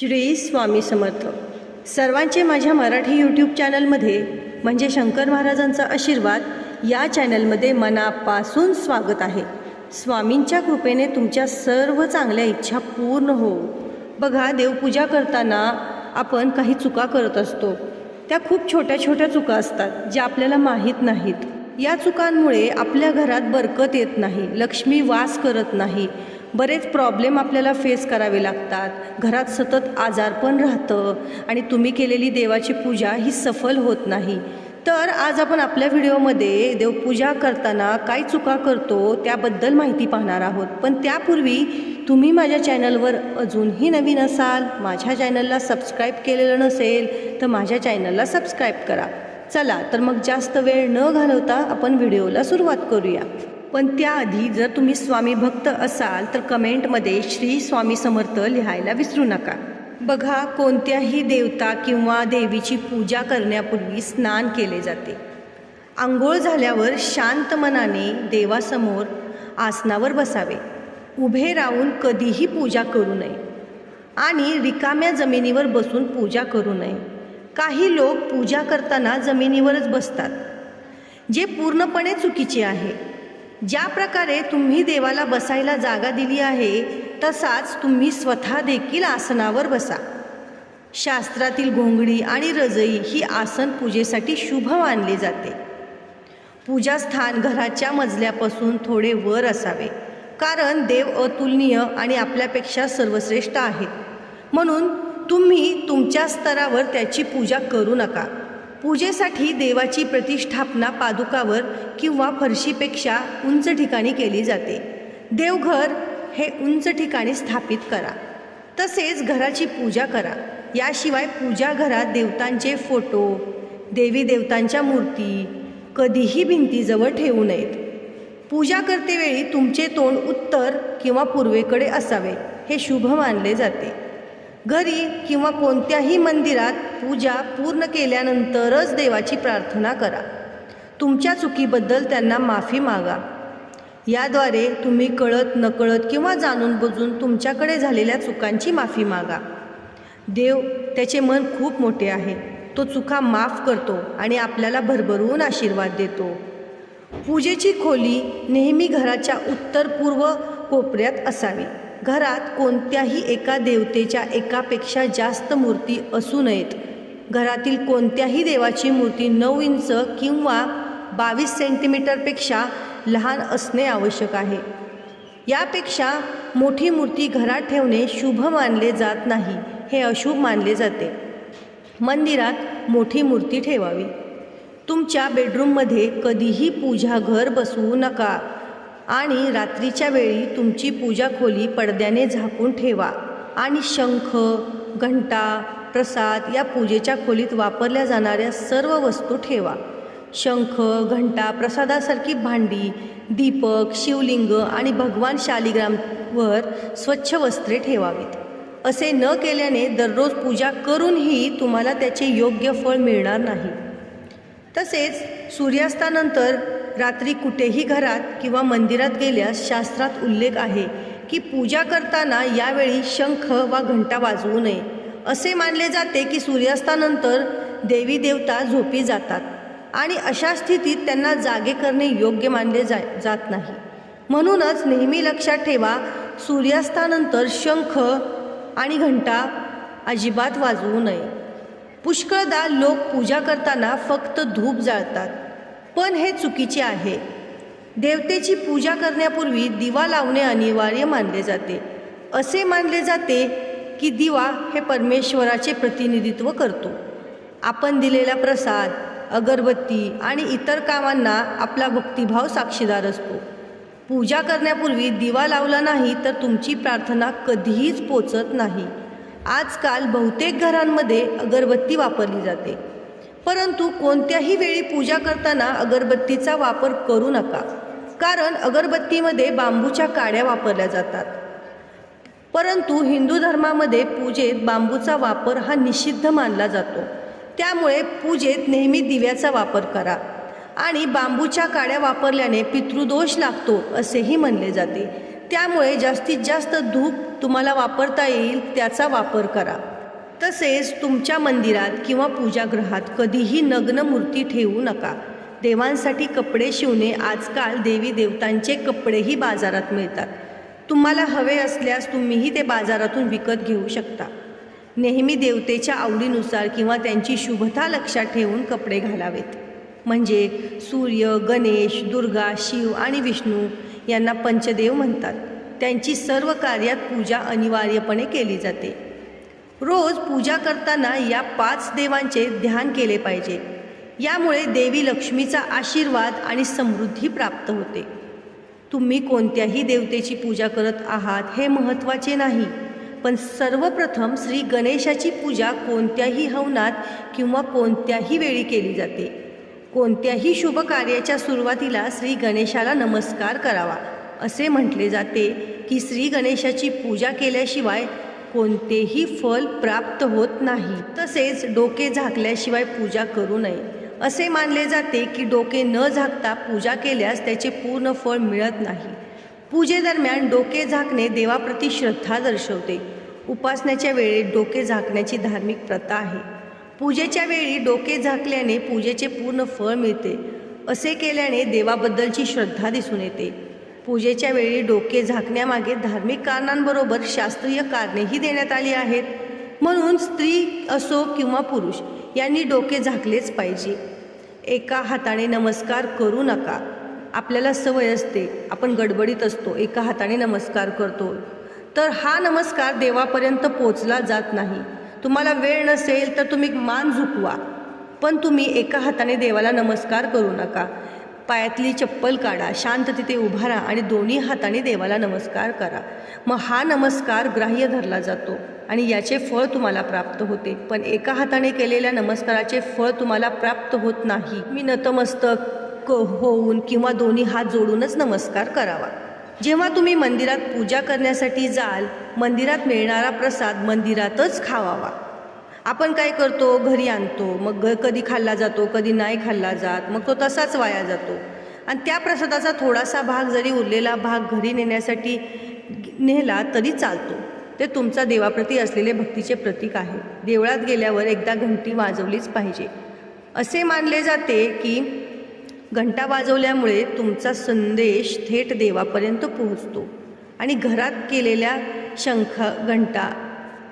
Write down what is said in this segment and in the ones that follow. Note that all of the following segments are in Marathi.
श्री स्वामी समर्थ. सर्वांचे माझ्या मराठी यूट्यूब चॅनलमध्ये म्हणजे शंकर महाराजांचा आशीर्वाद या चॅनलमध्ये मनापासून स्वागत आहे. स्वामींच्या कृपेने तुमच्या सर्व चांगल्या इच्छा पूर्ण हो. बघा देवपूजा करताना आपण काही चुका करत असतो. त्या खूप छोट्या छोट्या चुका असतात ज्या आपल्याला माहीत नाहीत. या चुकांमुळे आपल्या घरात बरकत येत नाही लक्ष्मी वास करत नाही. बरेच प्रॉब्लेम आपल्याला फेस करावे लागतात. घरात सतत आजारपण राहतं आणि तुम्ही केलेली देवाची पूजा ही सफल होत नाही. तर आज आपण आपल्या व्हिडिओमध्ये देवपूजा करताना काय चुका करतो त्याबद्दल माहिती पाहणार आहोत. पण त्यापूर्वी तुम्ही माझ्या चॅनलवर अजूनही नवीन असाल माझ्या चॅनलला सबस्क्राईब केलेलं नसेल तर माझ्या चॅनलला सबस्क्राईब करा. चला तर मग जास्त वेळ न घालवता आपण व्हिडिओला सुरुवात करूया. पण त्याआधी जर तुम्ही स्वामी भक्त असाल तर कमेंटमध्ये श्री स्वामी समर्थ लिहायला विसरू नका. बघा कोणत्याही देवता किंवा देवीची पूजा करण्यापूर्वी स्नान केले जाते. आंघोळ झाल्यावर शांत मनाने देवासमोर आसनावर बसावे. उभे राहून कधीही पूजा करू नये. आणि रिकाम्या जमिनीवर बसून पूजा करू नये. काही लोक पूजा करताना जमिनीवरच बसतात. जे पूर्णपणे चुकीचे आहे. ज्या प्रकारे तुम्ही देवाला बसायला जागा दिली आहे तसाच तुम्ही स्वतः देखील आसनावर बसा. शास्त्रातील घोंगडी आणि रजई ही आसन पूजेसाठी शुभ मानले जाते. पूजास्थान घराच्या मजल्यापासून थोडे वर असावे कारण देव अतुलनीय आणि आपल्यापेक्षा सर्वश्रेष्ठ आहेत. म्हणून तुम्ही तुमच्या स्तरावर त्याची पूजा करू नका. पूजेसाठी देवाची प्रतिष्ठापना पादुकावर किंवा फरशीपेक्षा उंच ठिकाणी केली जाते. देवघर हे उंच ठिकाणी स्थापित करा. तसेच घराची पूजा करा. याशिवाय पूजा घरात देवतांचे फोटो देवी देवतांच्या मूर्ती कधीही भिंतीजवळ ठेवू नयेत. पूजा करतेवेळी तुमचे तोंड उत्तर किंवा पूर्वेकडे असावे हे शुभ मानले जाते. घरी किंवा कोणत्याही मंदिरात पूजा पूर्ण केल्यानंतरच देवाची प्रार्थना करा. तुमच्या चुकीबद्दल त्यांना माफी मागा. याद्वारे तुम्ही कळत नकळत किंवा जाणून बुजून तुमच्याकडे झालेल्या चुकांची माफी मागा. देव त्याचे मन खूप मोठे आहे. तो चुका माफ करतो आणि आपल्याला भरभरून आशीर्वाद देतो. पूजेची खोली नेहमी घराच्या उत्तर पूर्व कोपऱ्यात असावी. घरात कोणत्याही एका देवतेच्या एकापेक्षा जास्त मूर्ती असू नयेत. घरातील कोणत्याही देवाची मूर्ती नऊ इंच किंवा बावीस सेंटीमीटरपेक्षा लहान असणे आवश्यक आहे. यापेक्षा मोठी मूर्ती घरात ठेवणे शुभ मानले जात नाही हे अशुभ मानले जाते. मंदिरात मोठी मूर्ती ठेवावी. तुमच्या बेडरूममध्ये कधीही पूजा घर बसवू नका. आणि रात्रीच्या वेळी तुमची पूजा खोली पडद्याने झाकून ठेवा. आणि शंख घंटा प्रसाद या पूजेच्या खोलीत वापरल्या जाणाऱ्या सर्व वस्तू ठेवा. शंख घंटा प्रसादासारखी भांडी दीपक शिवलिंग आणि भगवान शालिग्रामवर स्वच्छ वस्त्रे ठेवावीत. असे न केल्याने दररोज पूजा करूनही तुम्हाला त्याचे योग्य फळ मिळणार नाही. तसेच सूर्यास्तानंतर रात्री कुठेही घरात किंवा मंदिरात गेल्यास शास्त्रात उल्लेख आहे की पूजा करताना यावेळी शंख वा घंटा वाजवू नये. असे मानले जाते की सूर्यास्तानंतर देवी देवता झोपी जातात आणि अशा स्थितीत त्यांना जागे करणे योग्य मानले जा जात नाही. म्हणूनच नेहमी लक्षात ठेवा सूर्यास्तानंतर शंख आणि घंटा अजिबात वाजवू नये. पुष्कळदा लोक पूजा करताना फक्त धूप जाळतात. पण हे चुकीचे आहे. देवतेची पूजा करण्यापूर्वी दिवा लावणे अनिवार्य मानले जाते. असे मानले जाते की दिवा हे परमेश्वराचे प्रतिनिधित्व करतो. आपण दिलेला प्रसाद अगरबत्ती आणि इतर कामांना आपला भक्तिभाव साक्षीदार असतो. पूजा करण्यापूर्वी दिवा लावला नाही तर तुमची प्रार्थना कधीहीच पोचत नाही. आजकाल बहुतेक घरांमध्ये अगरबत्ती वापरली जाते. परंतु कोणत्याही वेळी पूजा करताना अगरबत्तीचा वापर करू नका कारण अगरबत्तीमध्ये बांबूच्या काड्या वापरल्या जातात. परंतु हिंदू धर्मामध्ये पूजेत बांबूचा वापर हा निषिद्ध मानला जातो. त्यामुळे पूजेत नेहमी दिव्याचा वापर करा आणि बांबूच्या काड्या वापरल्याने पितृदोष लागतो असेही म्हणले जाते. त्यामुळे जास्तीत जास्त धूप तुम्हाला वापरता येईल त्याचा वापर करा. तसेच तुमच्या मंदिरात किंवा पूजागृहात कधीही नग्न मूर्ती ठेवू नका. देवांसाठी कपडे शिवणे आजकाल देवी देवतांचे कपडेही बाजारात मिळतात. तुम्हाला हवे असल्यास तुम्हीही ते बाजारातून विकत घेऊ शकता. नेहमी देवतेच्या आवडीनुसार किंवा त्यांची शुभता लक्षात ठेवून कपडे घालावेत. म्हणजे सूर्य गणेश दुर्गा शिव आणि विष्णू यांना पंचदेव म्हणतात. त्यांची सर्व कार्यात पूजा अनिवार्यपणे केली जाते. रोज पूजा करताना या पाच देवांचे ध्यान केले पाहिजे. यामुळे देवी लक्ष्मीचा आशीर्वाद आणि समृद्धी प्राप्त होते. तुम्ही कोणत्याही देवतेची पूजा करत आहात हे महत्त्वाचे नाही पण सर्वप्रथम श्री गणेशाची पूजा कोणत्याही हवनात किंवा कोणत्याही वेळी केली जाते. कोणत्याही शुभ कार्याच्या सुरुवातीला श्री गणेशाला नमस्कार करावा असे म्हटले जाते की श्री गणेशाची पूजा केल्याशिवाय कोणतेही फल प्राप्त होत नाही. तसेच डोके झाकल्याशिवाय पूजा करू नये. असे मानले जाते की डोके न झाकता पूजा केल्यास त्याचे पूर्ण फळ मिळत नाही. पूजेदरम्यान डोके झाकणे देवाप्रती श्रद्धा दर्शवते. उपासण्याच्या वेळी डोके झाकण्याची धार्मिक प्रथा आहे. पूजेच्या वेळी डोके झाकल्याने पूजेचे पूर्ण फळ मिळते. असे केल्याने देवाबद्दलची श्रद्धा दिसून येते. पूजेच्या वेळी डोके झाकण्यामागे धार्मिक कारणांबरोबर शास्त्रीय कारणेही देण्यात आली आहेत. म्हणून स्त्री असो किंवा पुरुष यांनी डोके झाकलेच पाहिजे. एका हाताने नमस्कार करू नका. आपल्याला सवय असते आपण गडबडीत असतो एका हाताने नमस्कार करतो. तर हा नमस्कार देवापर्यंत पोचला जात नाही. तुम्हाला वेळ नसेल तर तुम्ही मान झुकवा. पण तुम्ही एका हाताने देवाला नमस्कार करू नका. पायातली चप्पल काढा शांत तिथे उभा राहा आणि दोन्ही हाताने देवाला नमस्कार करा. मग हा नमस्कार ग्राह्य धरला जातो आणि याचे फळ तुम्हाला प्राप्त होते. पण एका हाताने केलेल्या नमस्काराचे फळ तुम्हाला प्राप्त होत नाही. मी नतमस्तक क होऊन किंवा दोन्ही हात जोडूनच नमस्कार करावा. जेव्हा तुम्ही मंदिरात पूजा करण्यासाठी जाल मंदिरात मिळणारा प्रसाद मंदिरातच खावावा. आपण काय करतो? घरी आणतो. मग घ कधी खाल्ला जातो कधी नाही खाल्ला जात मग तो तसाच वाया जातो. आणि त्या प्रसादाचा थोडासा भाग जरी उरलेला भाग घरी नेण्यासाठी नेला तरी चालतो. ते तुमचा देवाप्रती असलेले भक्तीचे प्रतीक आहे. देवळात गेल्यावर एकदा घंटी वाजवलीच पाहिजे. असे मानले जाते की घंटा वाजवल्यामुळे तुमचा संदेश थेट देवापर्यंत पोहोचतो. आणि घरात केलेल्या शंख घंटा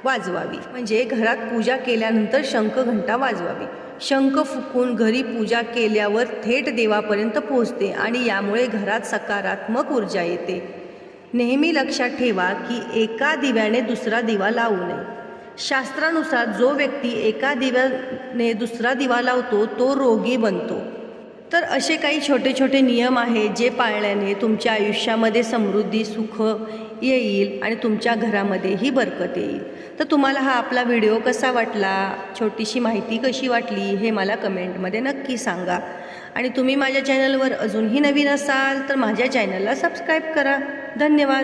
वाजवावी. म्हणजे घरात पूजा केल्यानंतर शंख घंटा वाजवावी. शंख फुकून घरी पूजा केल्यावर थेट देवापर्यंत पोहोचते आणि यामुळे घरात सकारात्मक ऊर्जा येते. नेहमी लक्षात ठेवा की एका दिव्याने दुसरा दिवा लावू नये. शास्त्रानुसार जो व्यक्ती एका दिव्याने दुसरा दिवा लावतो तो रोगी बनतो. तर असे काही छोटे छोटे नियम आहेत जे पाळल्याने तुमच्या आयुष्यामध्ये समृद्धी सुख येईल आणि तुमच्या घरामध्येही बरकत येईल. तर तुम्हाला हा आपला व्हिडिओ कसा वाटला? छोटीशी माहिती कशी वाटली? हे मला कमेंटमध्ये नक्की सांगा. आणि तुम्ही माझ्या चॅनलवर अजूनही नवीन असाल तर माझ्या चॅनलला सबस्क्राईब करा. धन्यवाद.